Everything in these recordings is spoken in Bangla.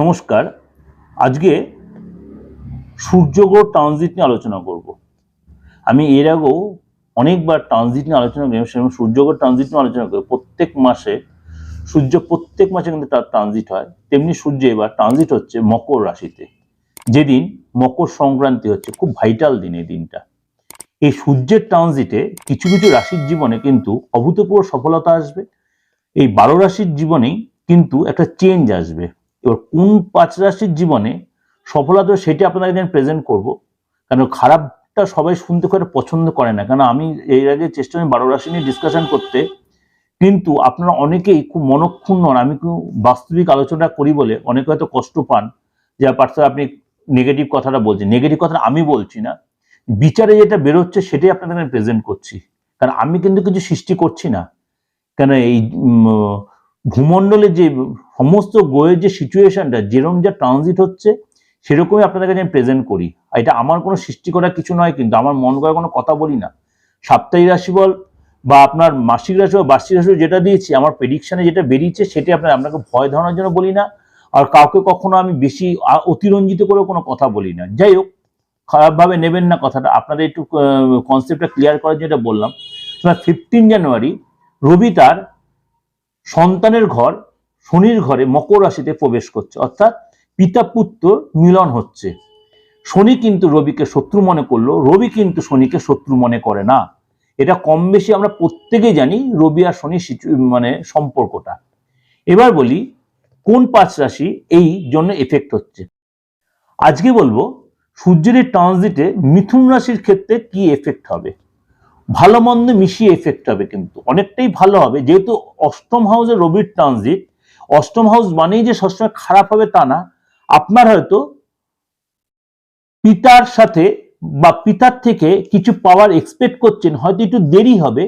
নমস্কার। আজকে সূর্যগ্রহ ট্রানজিট নিয়ে আলোচনা করব। আমি এর আগেও অনেকবার ট্রানজিট নিয়ে আলোচনা করি সেরকম সূর্যগ্রহ ট্রানজিট নিয়ে আলোচনা করি। প্রত্যেক মাসে সূর্য প্রত্যেক মাসে কিন্তু তার ট্রানজিট হয়। তেমনি সূর্য এবার ট্রানজিট হচ্ছে মকর রাশিতে। যেদিন মকর সংক্রান্তি হচ্ছে, খুব ভাইটাল দিন এই দিনটা। এই সূর্যের ট্রানজিটে কিছু কিছু রাশির জীবনে কিন্তু অভূতপূর্ব সফলতা আসবে। এই বারো রাশির জীবনেই কিন্তু একটা চেঞ্জ আসবে। এবার কোন পাঁচ রাশির জীবনে সফলতা সেটি আপনাদের আমি প্রেজেন্ট করব। কেন খারাপটা সবাই শুনতে একটা পছন্দ করে না। কেন আমি এর আগে চেষ্টা করি বারো রাশি নিয়ে ডিসকাশন করতে। কিন্তু আপনারা অনেকেই খুব মনক্ষুণ্ণ হন। আমি বাস্তবিক আলোচনা করি বলে অনেকে হয়তো কষ্ট পান। যে পার্থ আপনি নেগেটিভ কথাটা বলছেন। নেগেটিভ কথাটা আমি বলছি না। বিচারে যেটা বেরোচ্ছে সেটাই আপনাদের আমি প্রেজেন্ট করছি। কারণ আমি কিন্তু কিছু সৃষ্টি করছি না। কেন এই উম, ভূমণ্ডলের যে সমস্ত গ্রহের যে সিচুয়েশনটা যেরকম যা ট্রানজিট হচ্ছে সেরকমই আপনাদের কাছে আমি প্রেজেন্ট করি। আর এটা আমার কোনো সৃষ্টি করার কিছু নয় কিন্তু আমার মন করার কোনো কথা বলি না। সাপ্তাহিক রাশি বল বা আপনার মাসিক রাশি বা বার্ষিক রাশি যেটা দিয়েছি আমার প্রেডিকশানে যেটা বেরিয়েছে সেটাই আপনার আপনাকে ভয় ধরানোর জন্য বলি না। আর কাউকে কখনো আমি বেশি অতিরঞ্জিত করে কোনো কথা বলি না। যাই হোক খারাপভাবে নেবেন না কথাটা। আপনাদের একটু কনসেপ্টটা ক্লিয়ার করার এটা বললাম। ফিফটিন জানুয়ারি রবি তার সন্তানের ঘর, শনির ঘরে মকর রাশিতে প্রবেশ করছে। অর্থাৎ পিতা পুত্র মিলন হচ্ছে। শনি কিন্তু রবিকে শত্রু মনে করল, রবি কিন্তু শনিকে শত্রু মনে করে না। এটা কম বেশি আমরা প্রত্যেকেই জানি রবি আর শনি মানে সম্পর্কটা। এবার বলি, কোন পাঁচ রাশি এই জন্য এফেক্ট হচ্ছে? আজকে বলব, সূর্যের ট্রানজিটে মিথুন রাশির ক্ষেত্রে কি এফেক্ট হবে? ভালো মন্দ মিশিয়ে এফেক্ট হবে কিন্তু। অনেকটাই ভালো হবে। যেহেতু অষ্টম হাউসে রবির ট্রানজিট অষ্টম হাউস মানেই যে সবসময় খারাপ হবে তা না। আপনার হয়তো পিতার সাথে বা পিতার থেকে কিছু পাওয়ার এক্সপেক্ট করছেন, হয়তো একটু দেরি হবে,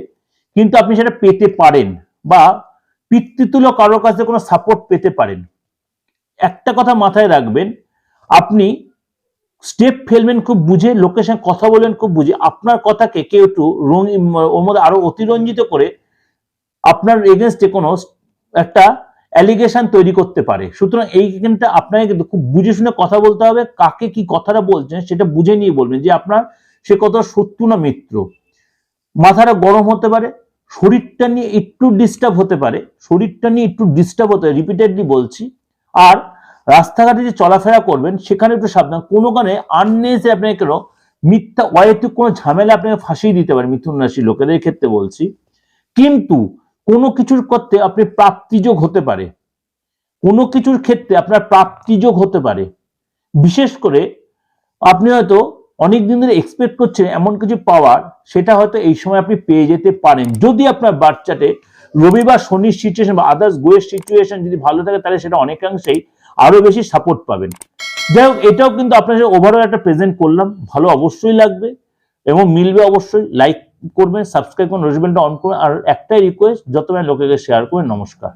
কিন্তু আপনি সেটা পেতে পারেন বা পিতৃতুল্য কারোর কাছে কোনো সাপোর্ট পেতে পারেন। একটা কথা মাথায় রাখবেন, আপনি স্টেপ ফেলবেন খুব বুঝে লোকের সঙ্গে কথা বলবেন খুব বুঝে। আপনার কথাকে কেউ একটু রঙ ওর মধ্যে আরও অতিরঞ্জিত করে আপনার এগেনস্টে কোনো একটা অ্যালিগেশন তৈরি করতে পারে। সুতরাং এইখানটা আপনাকে কিন্তু খুব বুঝে শুনে কথা বলতে হবে, কাকে কি কথাটা বলছেন সেটা বুঝে নিয়ে বলবেন যে আপনার সে কথা শত্রু না মিত্র। মাথাটা গরম হতে পারে, শরীরটা নিয়ে একটু ডিস্টার্ব হতে পারে, শরীরটা নিয়ে একটু ডিস্টার্ব হতে পারে। রিপিটেডলি বলছি। আর রাস্তাঘাটে যে চলাফেরা করবেন, সেখানে একটু সাবধান। কোনো কারণে আননেসে আপনাকে কেন মিথ্যা, অহেতুক কোনো ঝামেলা আপনাকে ফাঁসিয়ে দিতে পারে মিথুন রাশি লোকেদের ক্ষেত্রে বলছি। কিন্তু কোনো কিছুর করতে আপনি প্রাপ্তিযোগ হতে পারে। কোনো কিছুর ক্ষেত্রে আপনার প্রাপ্তিযোগ হতে পারে। বিশেষ করে আপনি হয়তো অনেক দিন ধরে এক্সপেক্ট করছেন এমন কিছু পাওয়ার, সেটা হয়তো এই সময় আপনি পেয়ে যেতে পারেন। যদি আপনার বাচ্চাটে রবিবার শনির সিচুয়েশন বা আদার্স গোয়ের সিচুয়েশন যদি ভালো থাকে, তাহলে সেটা অনেকাংশেই আরও বেশি সাপোর্ট পাবেন। যাই হোক, এটাও কিন্তু আপনার সাথে ওভারঅল একটা প্রেজেন্ট করলাম। ভালো অবশ্যই লাগবে এবং মিলবে অবশ্যই। লাইক করবেন সাবস্ক্রাইব করুন নোটিফিকেশনটা অন করবেন আর একটাই রিকোয়েস্ট যত লোকেকে শেয়ার করবেন, নমস্কার।